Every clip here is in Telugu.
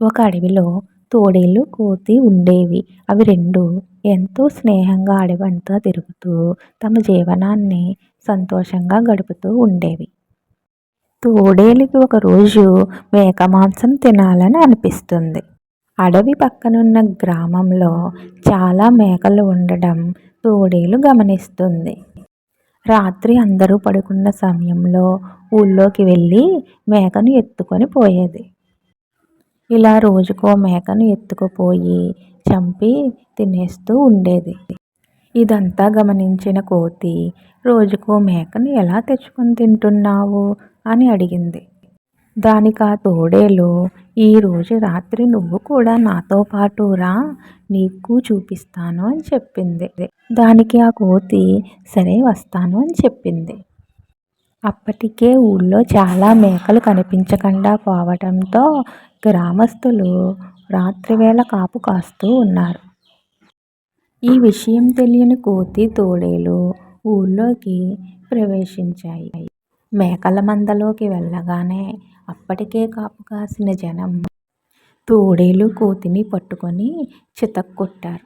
ఒక అడవిలో తోడేలు కోతి ఉండేవి. అవి రెండు ఎంతో స్నేహంగా అడవంతా తిరుగుతూ తమ జీవనాన్ని సంతోషంగా గడుపుతూ ఉండేవి. తోడేలికి ఒకరోజు మేక మాంసం తినాలని అనిపిస్తుంది. అడవి పక్కనున్న గ్రామంలో చాలా మేకలు ఉండడం తోడేలు గమనిస్తుంది. రాత్రి అందరూ పడుకున్న సమయంలో ఊళ్ళోకి వెళ్ళి మేకను ఎత్తుకొని పోయేది. ఇలా రోజుకో మేకను ఎత్తుకుపోయి చంపి తినేస్తూ ఉండేది. ఇదంతా గమనించిన కోతి రోజుకో మేకను ఎలా తెచ్చుకొని తింటున్నావు? అని అడిగింది. దానికి ఆ తోడేలు ఈరోజు రాత్రి నువ్వు కూడా నాతో పాటు రా నీకు చూపిస్తాను అని చెప్పింది. దానికి ఆ కోతి సరే వస్తాను అని చెప్పింది. అప్పటికే ఊళ్ళో చాలా మేకలు కనిపించకుండా పోవటంతో గ్రామస్తులు రాత్రివేళ కాపు కాస్తూ ఉన్నారు. ఈ విషయం తెలియని కోతి తోడేలు ఊళ్ళోకి ప్రవేశించాయి. మేకల మందలోకి వెళ్ళగానే అప్పటికే కాపు కాసిన జనం తోడేలు కోతిని పట్టుకొని చితక్కొట్టారు.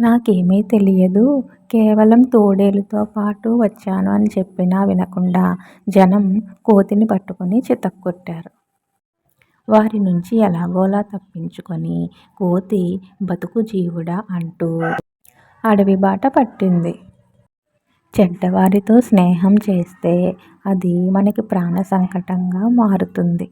నాకేమీ తెలియదు. కేవలం తోడేలుతో పాటు వచ్చాను అని చెప్పినా వినకుండా జనం కోతిని పట్టుకొని చితక్కొట్టారు. వారి నుంచి ఎలాగోలా తప్పించుకొని కోతి బతుకు జీవుడా అంటూ అడవి బాట పట్టింది. చెడ్డవారితో స్నేహం చేస్తే అది మనకి ప్రాణ సంకటంగా మారుతుంది.